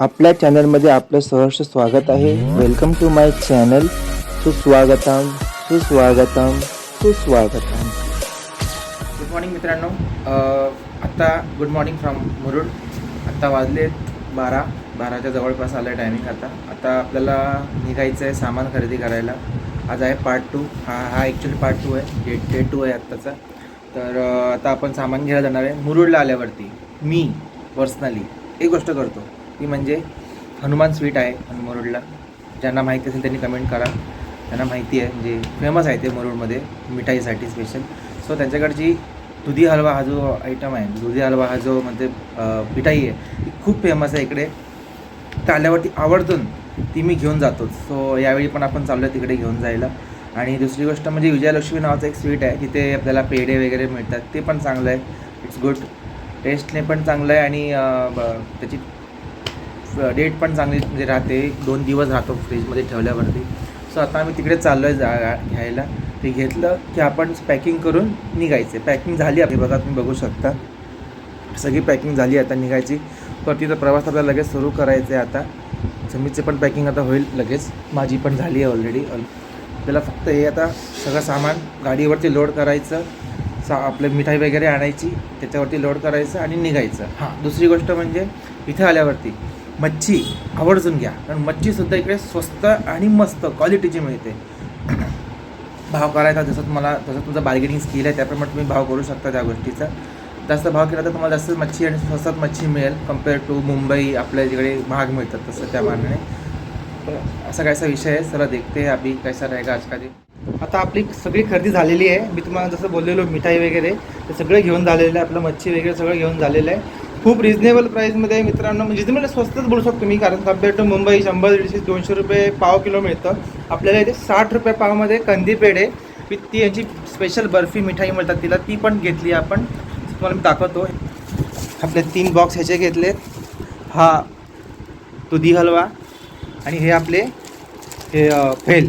आपल्या चॅनलमध्ये आपलं सहर्ष स्वागत आहे. वेलकम टू माय चॅनल सुस्वागतम सुस्वागतम सुस्वागतम. गुड मॉर्निंग मित्रांनो. आत्ता गुड मॉर्निंग फ्रॉम मुरुड. आत्ता वाजलेत बारा. बाराच्या जवळपास आलं आहे टायमिंग आता. आता आपल्याला निघायचं आहे सामान खरेदी करायला. आज आहे पार्ट टू हा हा ॲक्च्युली पार्ट टू आहे. डे डे टू आहे आत्ताचा. तर आता आपण सामान घ्यायला जाणार आहे. मुरुडला आल्यावरती मी पर्सनली एक गोष्ट करतो. ती म्हणजे हनुमान स्वीट आहे मुरुडला ज्यांना माहिती असेल त्यांनी कमेंट करा. त्यांना माहिती आहे म्हणजे फेमस आहे ते मुरुडमध्ये मिठाईसाठी स्पेशल सो त्यांच्याकडची दुधी हलवा हा जो आयटम आहे दुधी हलवा हा जो म्हणजे मिठाई आहे ती खूप फेमस आहे इकडे. तर आल्यावरती आवडतून ती मी घेऊन जातो. सो यावेळी पण आपण चाललो आहे तिकडे घेऊन जायला. आणि दुसरी गोष्ट म्हणजे विजयलक्ष्मी नावाचं एक स्वीट आहे तिथे आपल्याला पेढे वगैरे मिळतात. ते पण चांगलं आहे. इट्स गुड टेस्टने पण चांगलं आहे आणि ब- त्याची डेट पण चांगली म्हणजे राहते. दोन दिवस राहतो फ्रीजमध्ये ठेवल्यावरती. सो आता आम्ही तिकडे चाललो आहे जा घ्यायला. ते घेतलं की आपण पॅकिंग करून निघायचे. पॅकिंग झाली आपली बघा तुम्ही बघू शकता. सगळी पॅकिंग झाली आता निघायची. परतीचा प्रवास आपल्याला लगेच सुरू करायचा आहे आता. जमीचे पण पॅकिंग आता होईल लगेच. माझी पण झाली आहे ऑलरेडी आपल्याला फक्त हे आता सगळं सामान गाडीवरती लोड करायचं. सा आपलं मिठाई वगैरे आणायची. त्याच्यावरती लोड करायचं आणि निघायचं. हां दुसरी गोष्ट म्हणजे इथे आल्यावरती. मच्छी आवर्जून घ्या. कारण मच्छीसुद्धा इकडे स्वस्त आणि मस्त क्वालिटीची मिळते. भाव करायचा जसं तुम्हाला जसं तुमचं बार्गेनिंग स्किल आहे त्याप्रमाणे तुम्ही भाव करू शकता त्या गोष्टीचा. जास्त भाव केला तर तुम्हाला जास्त मच्छी आणि स्वस्तात मच्छी मिळेल कंपेअर टू मुंबई आपल्या जिकडे महाग मिळतात तसं त्या मानाने. तर असा कायसा विषय आहे सर देखते आम्ही अभी कैसा रहेगा आज का आता आपली सगळी खरेदी झालेली आहे. मी तुम्हाला जसं बोललेलो मिठाई वगैरे ते सगळं घेऊन झालेलं आहे. आपलं मच्छी वगैरे सगळं घेऊन झालेलं आहे. खूप रिजनेबल प्राईसमध्ये मित्रांनो. म्हणजे रिजनेबल म्हणजे स्वस्तच बोलू शकतो मी कारण कंपेअर टू मुंबई शंभर दीडशे दोनशे रुपये पाव किलो मिळतं. आपल्याला इथे साठ रुपये पावमध्ये कंदी पेढे विथ ती यांची स्पेशल बर्फी मिठाई मिळतात तिला ती पण घेतली आपण. तुम्हाला मी दाखवतो. आपले तीन बॉक्स ह्याचे घेतले. हा दुधी हलवा आणि हे आपले हे भेल.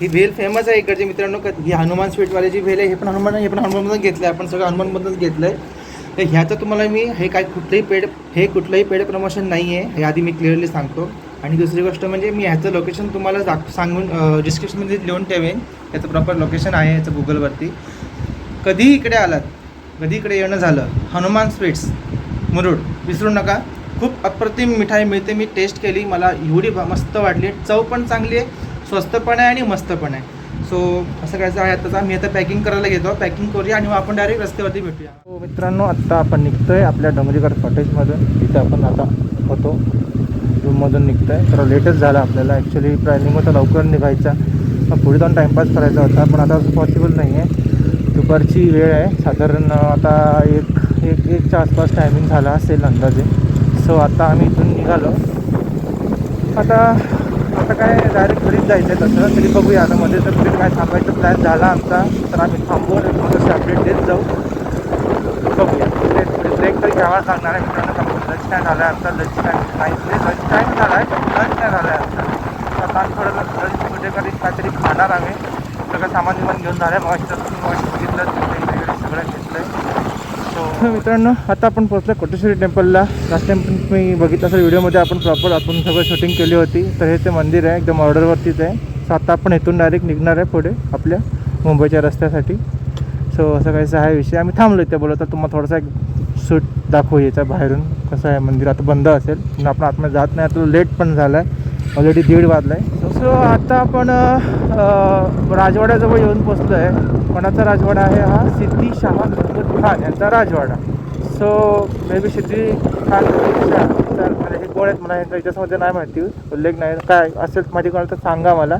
ही भेल फेमस आहे इकडचे मित्रांनो. ही हनुमान स्वीटवाले जी भेल आहे हे पण हनुमान हे पण हनुमानमधून घेतलं आहे आपण सगळं हनुमानमधूनच घेतलं आहे तर ह्याचं तुम्हाला मी हे काय कुठलंही पेड हे कुठलंही पेड प्रमोशन नाही आहे हे आधी मी क्लिअरली सांगतो. आणि दुसरी गोष्ट म्हणजे मी ह्याचं लोकेशन तुम्हाला दाख सांगून डिस्क्रिप्शनमध्ये लिहून ठेवेन. याचं प्रॉपर लोकेशन आहे याचं गुगलवरती कधीही इकडे आलात कधी इकडे येणं झालं हनुमान स्वीट्स मुरुड विसरू नका. खूप अप्रतिम मिठाई मिळते मी टेस्ट केली. मला एवढी मस्त वाटली. चव पण चांगली आहे स्वस्त पण आहे आणि मस्त पण आहे. सो असं करायचं आहे आता मी आता पॅकिंग करायला घेतो पॅकिंग करूया आणि मग आपण डायरेक्ट रस्त्यावरती भेटूया. हो मित्रांनो आत्ता आपण निघतोय आपल्या डोंगरीकर कॉटेजमधून तिथे आपण आता होतो. रूममधून निघतोय. तर लेटच झाला आपल्याला. ॲक्च्युली प्लॅनिंग होतं लवकर निघायचा. मग पुढे जाऊन टाईमपास करायचा होता. पण आता पॉसिबल नाही आहे दुपारची वेळ आहे. साधारण आता एक एक एकच्या आसपास टायमिंग झाला असेल अंदाजे. सो आता आम्ही इथून निघालो. आता आता काय डायरेक्ट घरीच जायचं आहे तसं. तरी बघूया आता मध्ये जर कुठे काय थांबायचा प्लॅन झाला आमचा. तर आम्ही थांबवून मग तसे अपडेट देत जाऊ. बघूया. म्हणजे ब्रेक तर घ्यावाच लागणार आहे मित्रांनो. लंच टाईम झाला आहे आमचा. लंच टाईम नाही लंच टाईम झाला आहे लंच नाही झाला आहे आमचा. आता आम्ही थोडं लंच कुठे कधी काहीतरी खाणार आम्ही सगळं सामान विमान घेऊन झालं आहे मग मग बघितलं तिथे वगैरे सगळं घेतलं आहे सो मित्रांनो आता आपण पोहोचलो कोटेश्वरी टेम्पलला. लास्ट टाइम मी बघितलं असेल व्हिडिओमध्ये आपण प्रॉपर आपण सगळं शूटिंग केली होती. तर हे ते मंदिर आहे एकदम ऑर्डरवरतीच आहे. सो आता आपण इथून डायरेक्ट निघणार आहे पुढे आपल्या मुंबईच्या रस्त्यासाठी. सो असं काहीचं आहे विषय. आम्ही थांबलो इथे बोलत तर तुम्हाला थोडासा एक सूट दाखवू याचा बाहेरून. कसं आहे मंदिर आता बंद असेल. पण आपण आतमध्ये जात नाही आता लेट पण झाला आहे ऑलरेडी दीड वाजला आहे सो आता आपण राजवाड्याजवळ येऊन पोचलो आहे कोणाचा राजवाडा आहे हा? सिद्धी शाह महमूद खान यांचा राजवाडा. सो मे बी सिद्धी खान तर हे कोण आहेत मला यांचा याच्यामध्ये नाही माहिती उल्लेख नाही. काय असेल माहिती कोणाला तर सांगा मला.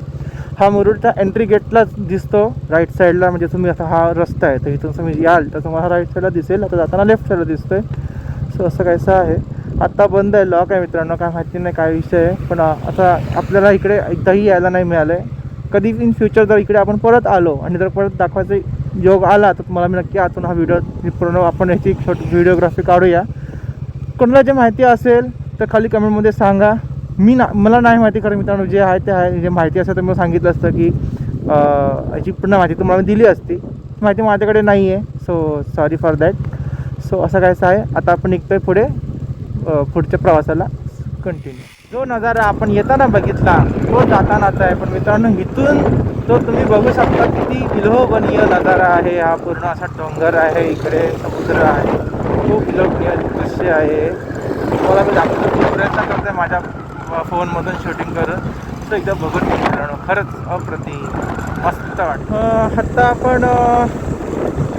हा मुरुडचा एंट्री गेटलाच दिसतो राईट साईडला म्हणजे तुम्ही आता हा रस्ता आहे तर इथून तुम्ही याल तर तुम्हाला राईट साईडला दिसेल. आता जाताना लेफ्ट साईडला दिसतो आहे सो असं कायचं आहे. आत्ता बंद आहे लॉक आहे मित्रांनो. काय माहिती नाही काय विषय आहे. पण आता आपल्याला इकडे एकदाही यायला नाही मिळालं आहे कधी इन फ्युचर जर इकडे आपण परत आलो आणि जर परत दाखवायचा योग आला तर तुम्हाला मी नक्की आतून हा व्हिडिओ पूर्ण आपण याची छोटी व्हिडिओग्राफी काढूया. कोणाला जे माहिती असेल तर खाली कमेंटमध्ये सांगा. मी ना मला नाही माहिती खरं मित्रांनो जे आहे ते आहे. जे माहिती असेल तर मी सांगितलं असतं की याची पूर्ण माहिती तुम्हाला मी दिली असती. माहिती माझ्याकडे नाही आहे so sorry for that so असं कायचं आहे. आता आपण निघतोय पुढे पुढच्या प्रवासाला. कंटिन्यू जो नजारा आपण येताना बघितला तो जातानाचा आहे. पण मित्रांनो इथून तो तुम्ही बघू शकता किती विलोभनीय नजारा आहे. हा पूर्ण असा डोंगर आहे. इकडे समुद्र आहे. खूप विलोभनीय दृश्य आहे. तुम्हाला मी दाखवतो प्रयत्न करते माझ्या फोनमधून शूटिंग करून. तो एकदा बघून मित्रांनो. खरंच अप्रतिम मस्त वाटतं. आत्ता आपण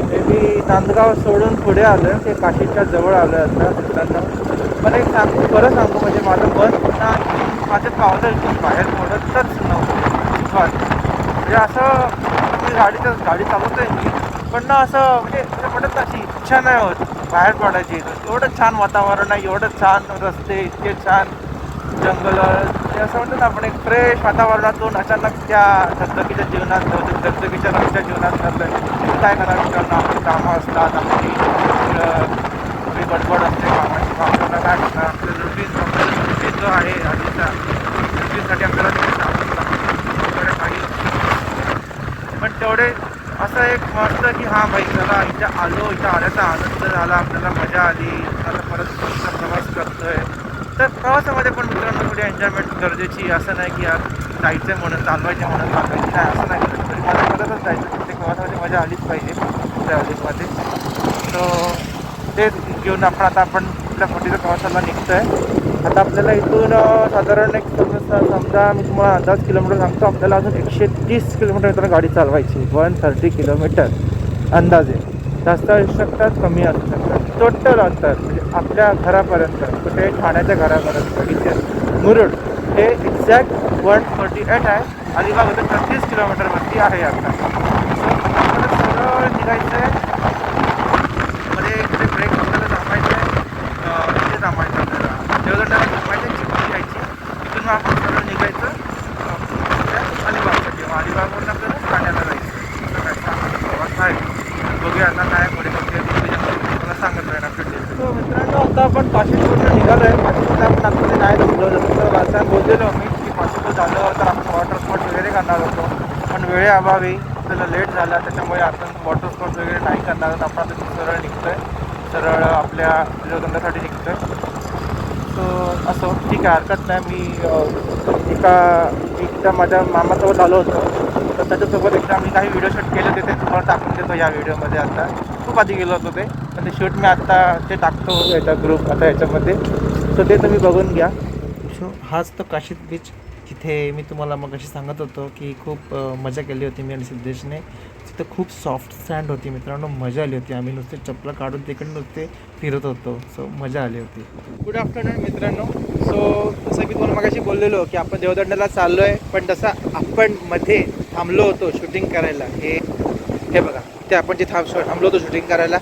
मे बी नांदगाव सोडून पुढे आलं ते काशीच्या जवळ आलं आता मित्रांनो. मला एक सांगू खरं सांगू म्हणजे माझं बस पुन्हा माझं पावलं की बाहेर पडतच नव्हतं. पण म्हणजे असं मी गाडीचं गाडी चालवतोय मी पण ना असं म्हणजे म्हणजे म्हणत अशी इच्छा नाही होत बाहेर पडायची. एवढं छान वातावरण आहे एवढं छान रस्ते इतके छान जंगल ते म्हणजे असं म्हणतो ना आपण एक फ्रेश वातावरणातून अचानक त्या धबधबीच्या जीवनात धगधगीच्या रस्त्या जीवनात घातलं काय करावं मित्रांनो आपली कामं असतात आपली आपली गडबड असते कामाची. आपल्याला काय करणार आपलं रुटीन आपलं जो आहे आधीचा रुटीनसाठी आपल्याला ते कामं वगैरे काही पण तेवढे असं एक मस्त की हां भाई चला इथं आलो इथं आल्याचा आनंद झाला आपल्याला मजा आली आता परत पुढचा प्रवास करतोय. तर प्रवासामध्ये पण मित्रांनो थोडी एन्जॉयमेंट गरजेची असं नाही की यार जायचं आहे म्हणून चालवायचे म्हणून चालवायचे नाही असं नाही तरी माझ्या मदतच जायचं प्रत्येक प्रवासामध्ये मजा आलीच पाहिजे ट्रॅव्हलिंगमध्ये सो ते घेऊन आपण आता आपण आपल्या मोठीच्या प्रवासाला निघतो आहे आता आपल्याला इथून साधारण एक समजा समजा मी तुम्हाला अंदाज किलोमीटर सांगतो आपल्याला अजून एकशे तीस किलोमीटर इथून गाडी चालवायची वन थर्टी किलोमीटर अंदाजे. जास्त असू शकतात कमी असू शकतात. टोटल अंतर म्हणजे आपल्या घरापर्यंत कुठे ठाण्याच्या घरापर्यंत इथे मुरुड हे एक्झॅक्ट वन फोर्टी एट आहे. अलिबाग होते छत्तीस किलोमीटरवरती आहे आता सो आता आपल्याला सरळ निघायचं आहे मध्ये इकडे ब्रेक आपल्याला थांबायचं आहे अं, इथे थांबायचं आपल्याला देवदंडाला थांबायचं चिपकी घ्यायची तिथून मग आपण सरळ निघायचं अं, त्या अलिबागसाठी मग अलिबागवरून आपल्याला ठाण्याला जायचं असं काय चांगला प्रवास आहे बघूया आता काय पुढे बघूया मला सांगत राहील आपल्या तो मित्रांनो आता आपण काशीपूरला निघालो आहे काशीपूरला आपण आतमध्ये नाही थांबलो जसं तर वाचायला बोललेलो मी की काशीपूर झालं तर आपण वॉटर स्पॉट वगैरे करणार होतो पण वेळेअभावी आपल्याला लेट झाला त्याच्यामुळे आपण वॉटर स्पोर्ट्स वगैरे नाही करणार आहोत. आपण आता सरळ निघतोय. सरळ आपल्या निघतो निघतोय. सो असो. ठीक आहे हरकत नाही. मी एका एकदा माझ्या मामासोबत आलो होतो. तर त्याच्यासोबत एकदा मी काही व्हिडिओ शूट केले होते. ते तुम्हाला टाकून देतो या व्हिडिओमध्ये आता. खूप आधी गेलो होतो ते. पण ते शूट मी आत्ता ते टाकतो याचा ग्रुप आता याच्यामध्ये. सो ते तुम्ही बघून घ्या. सो हाच तो काशीद बीच तिथे मी तुम्हाला मग अशी सांगत होतो की खूप मजा केली होती मी आणि सिद्धेशने. तिथं खूप सॉफ्ट सँड होती मित्रांनो मजा आली होती. आम्ही नुसते चपला काढून तिकडे नुसते फिरत होतो. सो मजा आली होती. गुड आफ्टरनून मित्रांनो. सो जसं मी तुम्हाला मगाशी बोललेलो की आपण देवदंडाला चाललो आहे पण जसं आपण मध्ये थांबलो होतो शूटिंग करायला हे हे बघा ते आपण जे थांब थांबलो होतो शूटिंग करायला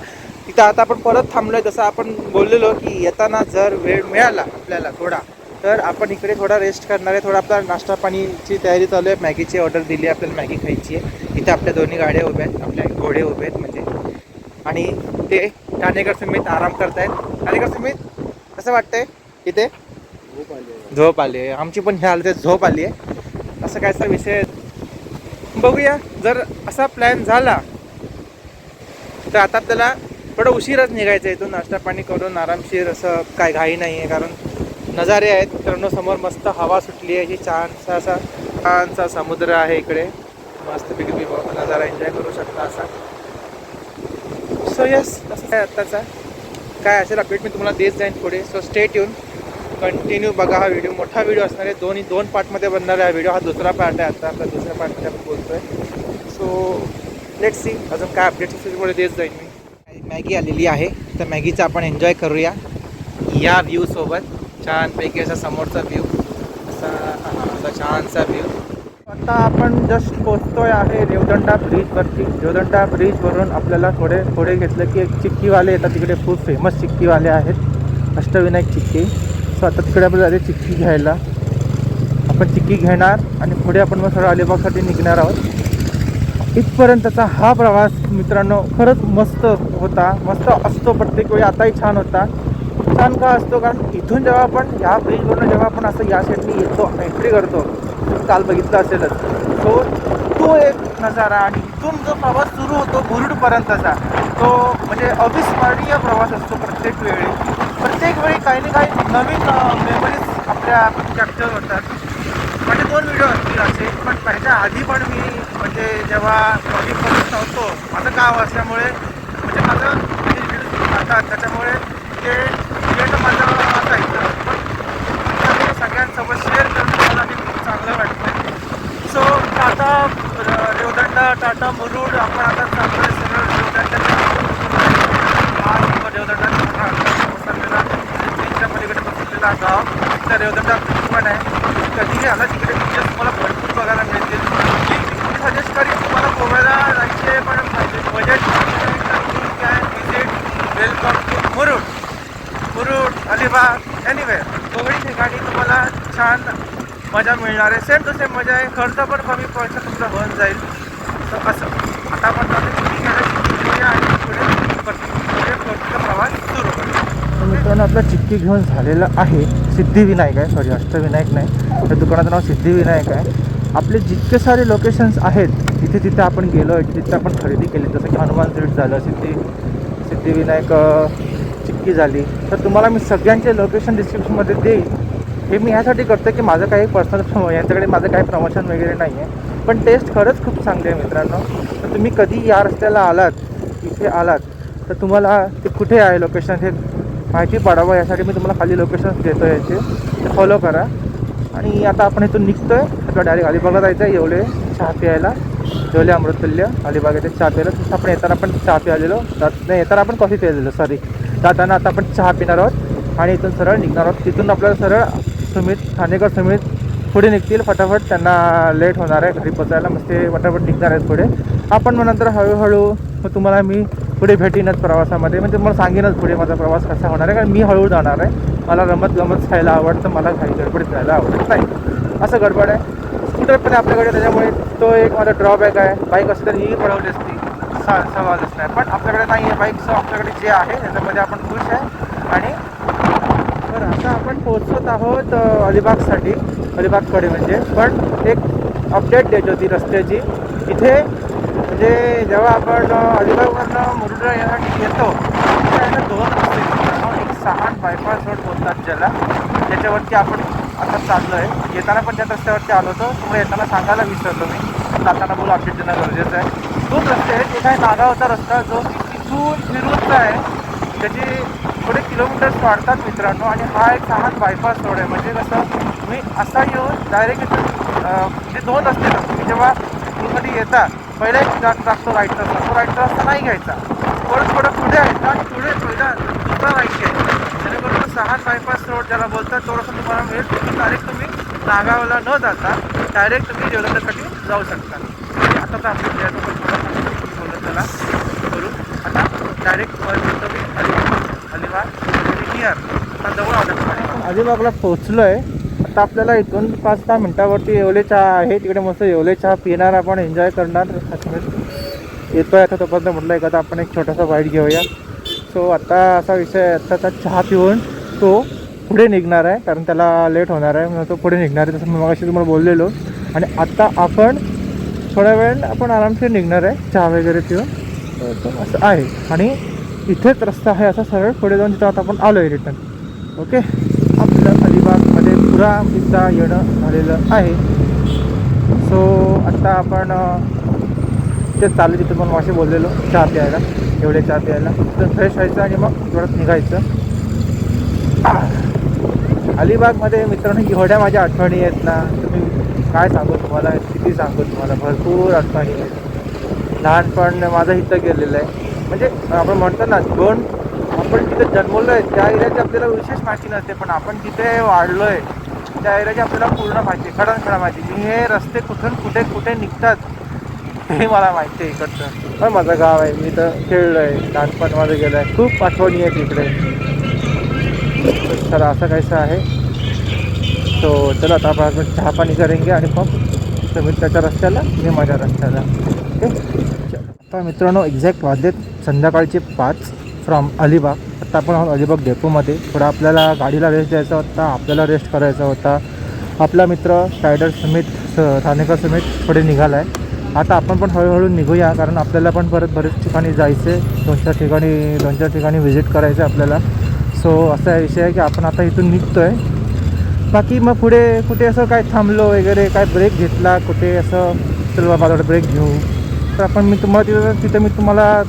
तिथं आता आपण परत थांबलो आहे जसं आपण बोललेलो की येताना जर वेळ मिळाला आपल्याला थोडा तर आपण इकडे थोडा रेस्ट करणार आहे. थोडा आपला नाश्ता पाणीची तयारी चालू आहे. मॅगीची ऑर्डर दिली आहे. आपल्याला मॅगी खायची आहे. इथे आपल्या दोन्ही गाड्या उभ्या आहेत. आपल्या घोडे उभे आहेत म्हणजे. आणि ते ठाणेकर समित आराम करतायत. ठाणेकर समित कसं वाटतंय इथे? झोप आली आहे. आमची पण ह्या हालते झोप आली आहे. असं कायचा विषय बघूया. जर असा प्लॅन झाला तर आता आपल्याला थोडं उशीरच निघायचं आहे. इथून नाश्ता पाणी करून आरामशीर असं काय घाई नाही आहे कारण नजारे आहेत. मित्रांनो समोर मस्त हवा सुटली आहे. ही छानसा असा छानसा समुद्र आहे इकडे. मस्तपैकी तुम्ही ब- नजारा एन्जॉय करू शकता असा. सो यस असं काय आत्ताचा. काय असेल अपडेट मी तुम्हाला देत जाईन पुढे. सो स्टेट येऊन कंटिन्यू बघा हा व्हिडिओ मोठा व्हिडिओ असणार आहे. दोन्ही दोन पार्टमध्ये बनणार आहे हा व्हिडिओ हा दुसरा पार्ट आहे आता. आपला दुसऱ्या पार्टमध्ये आपण बोलतो आहे सो लेट सी अजून काय अपडेट्स असतील पुढे देत जाईन मी. मॅगी आलेली आहे. तर मॅगीचा आपण एन्जॉय करूया. या व्ह्यूसोबत छानपैकी असा समोरचा व्ह्यू असा असा छानसा व्ह्यू आता आपण जस्ट पोचतोय आहे देवदंडा ब्रिजवरती देवदंडा ब्रिजवरून आपल्याला थोडे थोडे घेतलं की एक चिक्कीवाले येतात. तिकडे खूप फेमस चिक्कीवाले आहेत. अष्टविनायक चिक्की. सो आता तिकडे आपल्याला जायचं चिक्की घ्यायला. आपण चिक्की घेणार आणि पुढे आपण मग थोडं अलिबागसाठी निघणार आहोत. इथपर्यंतचा हा प्रवास मित्रांनो खरंच मस्त होता. मस्त असतो प्रत्येक वेळी. आताही छान होता. नुकसान का असतो? कारण इथून जेव्हा आपण ह्या ब्रिजवरून जेव्हा आपण असं या साईडनी येतो एंट्री करतो काल बघितलं असेलच. सो तो एक नजारा आणि इथून जो प्रवास सुरू होतो मुरुडपर्यंतचा तो म्हणजे अविस्मरणीय प्रवास असतो प्रत्येक वेळी. प्रत्येक वेळी काही ना काही नवीन मेमरीज आपल्या कॅप्चर होतात. म्हणजे दोन व्हिडिओ असतील असे पण पहिल्या आधी पण मी म्हणजे जेव्हा कॉलिंग करत नव्हतो माझं गाव असल्यामुळे म्हणजे माझं म्हणजे, आता त्याच्यामुळे ते क्रिएट माझं असायचं पण ते सगळ्यांसोबत शेअर करणं मला हे खूप चांगलं वाटतं सो आता देवदंडा टाटा मुरुड आपण आता चाललोय सरळ रेवदंडा हा रेवदंडा पसरलेला पलीकडे बसलेला गाव. त्या रेवदंडा पण आहे. कधीही आला तिकडे बीचेस तुम्हाला भरपूर बघायला मिळतील. मी सजेस्ट करीन तुम्हाला गोव्याला जायचे पण बजेट काय visit welcome to Murud. Murud Alibag anywhere दोघी ठिकाणी तुम्हाला छान मजा मिळणार. आहे सेम टू सेम मजा आहे. खर्च पण कमी पैसा तुमचा होऊन जाईल. तर असं. आता आपण आणि पुढे प्रवास सुरू मित्रांनो आपला चिक्की घेऊन झालेला आहे. सिद्धिविनायक आहे. सॉरी अष्टविनायक नाही. त्या दुकानाचं नाव सिद्धिविनायक आहे. आपले जितके सारे लोकेशन्स आहेत तिथे तिथे आपण गेलो आहे तिथे आपण खरेदी केली जसं की हनुमान स्वीट झालं सिद्धी सिद्धिविनायक चिक्की झाली. तर तुम्हाला मी सगळ्यांचे लोकेशन डिस्क्रिप्शनमध्ये देईल. हे मी ह्यासाठी करतो की माझं काही पर्सनल यांच्याकडे माझं काही प्रमोशन वगैरे नाही आहे पण टेस्ट खरंच खूप चांगली आहे मित्रांनो. तर तुम्ही कधी या रस्त्याला आलात इथे आलात तर तुम्हाला ते कुठे आहे लोकेशन हे माहिती पाडावं. यासाठी मी तुम्हाला खाली लोकेशन देतो याचे. ते फॉलो करा. आणि आता आपण इथून निघतो आहे आपला डायरेक्ट अलिबागला जायचं आहे येवले चहा प्यायला. येवले अमृततुल्य. अलिबाग येथे चहा प्यायला. तिथं आपण येताना आपण चहा प्यायलेलो जात नाही येताना आपण कॉफी प्यायलेलो सॉरी जाताना आता आपण चहा पिणार आहोत. आणि इथून सरळ निघणार आहोत. तिथून आपल्याला सरळ सुमित ठाणेकर सुमित पुढे निघतील. फटाफट त्यांना लेट होणार आहे. घरी पोचायला मग ते फटाफट निघणार आहेत पुढे. आपण मग नंतर हळूहळू तुम्हाला मी पुढे भेटीनच प्रवासामध्ये म्हणजे मला सांगेनच पुढे माझा प्रवास कसा होणार आहे कारण मी हळूहळू जाणार आहे. मला रमत गमत खायला आवडतं मला काही गडबडीत जायला आवडत नाही. असं गडबड आहे. स्कूटर पण आपल्याकडे त्याच्यामुळे तो एक माझा ड्रॉबॅक आहे. बाईक असली तर ही पडवली असती. सा समाजच नाही पण आपल्याकडे नाही आहे बाईकचं आपल्याकडे जे आहे त्याच्यामध्ये आपण खुश आहे. आणि आता आपण पोहोचत आहोत अलिबागसाठी. अलिबागकडे म्हणजे. पण एक अपडेट देत होती रस्त्याची. इथे म्हणजे जेव्हा आपण अलिबागवरनं मुरुडा यासाठी येतो तिथे दोन रस्ते एक सहान बायपास रोड बोलतात ज्याला. त्याच्यावरती आपण आता चाललो आहे येताना पण त्या रस्त्यावरती आलो होतो. तुम्हाला येताना सांगायला विसरलो मी. जाताना बोल अपडेट देणं गरजेचं आहे. दोन रस्ते आहेत. एक आहे नागावचा रस्ता जो की तिथून फिरूनचा आहे. त्याची थोडे किलोमीटर्स वाढतात मित्रांनो आणि हा एक लहान बायपास रोड आहे. म्हणजे कसं तुम्ही असा येऊन डायरेक्ट म्हणजे दोन असते ना तुम्ही जेव्हा स्कूलमध्ये येता पहिला एक जात लागतो राईट रस्ता तो राईट रस्ता नाही घ्यायचा. परत थोडं पुढे आहे. आणि पुढे पहिला दुसरा राईट घ्यायचा जेणेकरून सहा बायपास रोड ज्याला बोलतात थोडंसं तुम्हाला मिळेल तिथून डायरेक्ट तुम्ही नागावला न जाता डायरेक्ट तुम्ही जेवणासाठी जाऊ शकता. आता तर आपण बोलत त्याला करू आता डायरेक्ट येतो मी अलिबाग अलिबाग नियर आता जवळ आलं अलिबागला पोहोचलो आहे आता आपल्याला इथून पाच दहा मिनटावरती येवले चहा आहे. तिकडे मस्त येवले चहा पिणार आपण एन्जॉय करणार. येतोय आता तोपर्यंत म्हटलं एखादा आपण एक छोटासा बाईट घेऊया. सो आता असा विषय आहे आता आता चहा पिऊन तो पुढे निघणार आहे. कारण त्याला लेट होणार आहे म्हणून तो पुढे निघणार आहे. तसं मी मगाशी तुम्हाला बोललेलो. आणि आता आपण थोड्या वेळ आपण आरामशीर निघणार आहे चहा वगैरे पिऊन. तर असं आहे. आणि इथेच रस्ता आहे असा सरळ. पुढे जाऊन तिथं आता आपण आलो आहे रिटर्न ओके आपलं अलिबागमध्ये पुरा किस्सा येणं झालेलं आहे. सो आत्ता आपण ते चालू तिथं पण मासे बोललेलो चहा प्यायला. एवढे चहा प्यायला. तिथं फ्रेश व्हायचं आणि मग परत निघायचं. अलिबागमध्ये मित्रांनो एवढ्या माझ्या आठवणी आहेत ना तुम्ही काय सांगू तुम्हाला किती सांगू तुम्हाला भरपूर आठवणी आहेत. लहानपण माझं इथं गेलेलं आहे. म्हणजे आपण म्हणतो ना दोन आपण तिथे जन्मलो आहे त्या एरियाची आपल्याला विशेष माहिती नसते पण आपण तिथे वाढलो आहे त्या एरियाची आपल्याला पूर्ण माहिती आहे खडा माहिती. की हे रस्ते कुठून कुठे कुठे निघतात हे मला माहिती आहे इकडचं. पण माझं गाव आहे. मी तर खेळलो आहे लहानपणामध्ये माझं गेलं आहे खूप आठवणी आहेत इकडे. तर असं काहीसं आहे. सो चला आता आपण चहा पाणी करेंगे आणि मग तुम्ही त्याच्या रस्त्याला मी माझ्या रस्त्याला. ओके आता मित्रांनो एक्झॅक्ट वाजलेत संध्याकाळचे पाच फ्रॉम अलिबाग. आत्ता आपण आहोत अलिबाग डेपोमध्ये. थोडा आपल्याला गाडीला रेस्ट द्यायचा होता आपल्याला रेस्ट करायचा होता. आपला मित्र रायडर समेत स- ठाणेकर समेत पुढे निघाला आहे आता आपण पण हळूहळू निघूया कारण आपल्याला पण परत बरेच ठिकाणी जायचं. आहे दोन चार ठिकाणी दोन चार ठिकाणी व्हिजिट करायचं आहे आपल्याला. सो असा विषय आहे की आपण आता इथून निघतो आहे बाकी मग पुढे कुठे असं काय थांबलो वगैरे काय ब्रेक घेतला कुठे असं चल बाबा थोडा ब्रेक घेऊ. तर आपण मी तुम्हाला तिथं तिथं मी तुम्हाला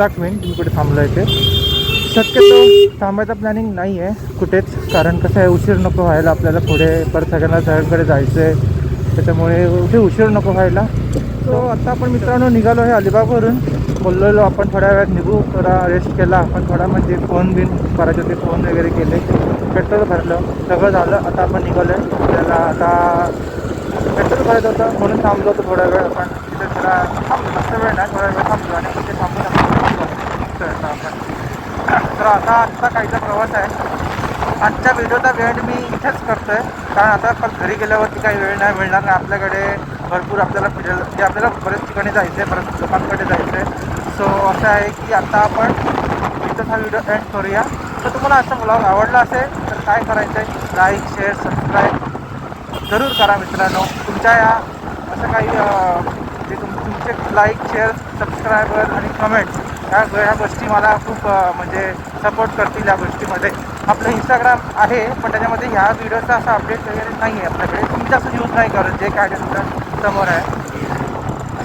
दहा मिनिट मी कुठे थांबलो आहे ते शक्यतो थांबायचं प्लॅनिंग नाही आहे कुठेच। कारण कसं आहे उशीर नको व्हायला आपल्याला पुढे परत सगळ्यांना सगळ्यांकडे जायचं आहे त्याच्यामुळे कुठे उशीर नको व्हायला. सो आता आपण मित्रांनो निघालो आहे अलिबागवरून. बोललेलो आपण थोड्या वेळात निघू थोडा रेस्ट केला आपण थोडा म्हणजे फोन बिन करायचे होते फोन वगैरे केले. पेट्रोल भरलं सगळं झालं आता आपण निघालो आहे आपल्याला आता पेट्रोल भरायचं होतं म्हणून थांबलो होतो थोडा वेळ आपण. तिथे थोडा थांबलो जास्त वेळ नाही थोडा वेळ थांबलो आणि तिथे थांबलो आपण तर आता आजचा काहीचा प्रवास आहे. आजच्या व्हिडिओचा वेळ मी इथेच करतो आहे कारण आता परत घरी गेल्यावरती काही वेळ नाही मिळणार नाही आपल्याकडे भरपूर आपल्याला फिरायला म्हणजे आपल्याला बरेच ठिकाणी जायचं आहे बऱ्याच लोकांकडे जायचं आहे सो असं आहे की आता आपण इथंच हा व्हिडिओ एंड करूया. तर तुम्हाला असं ब्लॉग आवडला असेल तर काय करायचं आहे लाईक शेअर सबस्क्राईब जरूर करा मित्रांनो. तुमच्या या असं काही जे तुम तुमचे लाईक शेअर सबस्क्रायबर आणि कमेंट्स ह्या ह्या गोष्टी मला खूप म्हणजे सपोर्ट करतील या गोष्टीमध्ये. आपलं इंस्टाग्राम आहे पण त्याच्यामध्ये ह्या व्हिडिओचा असा अपडेट वगैरे नाही आहे आपल्याकडे. तुम्ही जास्त यूज नाही करत जे काय तुमच्यासमोर आहे.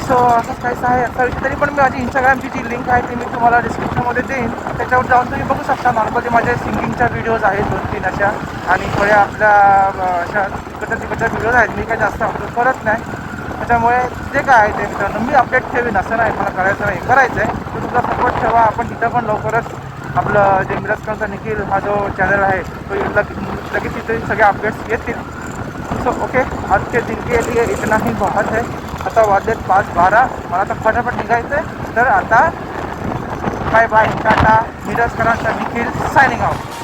सो असंच काहीच आहे. आता तरी पण मी माझी इंस्टाग्रामची जी लिंक आहे ती मी तुम्हाला डिस्क्रिप्शनमध्ये देईन. त्याच्यावर जाऊन तुम्ही बघू शकता नॉर्मली माझे सिंगिंगच्या व्हिडिओज आहेत दोन तीन अशा. आणि थोड्या आपल्या अशा तिकडच्या तिकडच्या व्हिडिओज आहेत. मी काही जास्त अपलोड करत नाही. त्याच्यामुळे जे काय आहे ते मित्रांनो मी अपडेट ठेवीन असं नाही. मला करायचं नाही. करायचं आहे आपला सपोर्ट ठेवा. आपण तिथं पण लवकरच आपलं जे मिरजकरचा निखिल हा जो चॅनल आहे तो लगेच लगेच तिथे सगळे अपडेट्स येतील. सो ओके आज के दिन के लिए इतना ही बहुत है. आता वाजलेत पाच बारा. मला तर फटाफट निघायचं आहे तर आता बाय बाय टाटा मिरजकरांचा निखिल सायनिंग आउट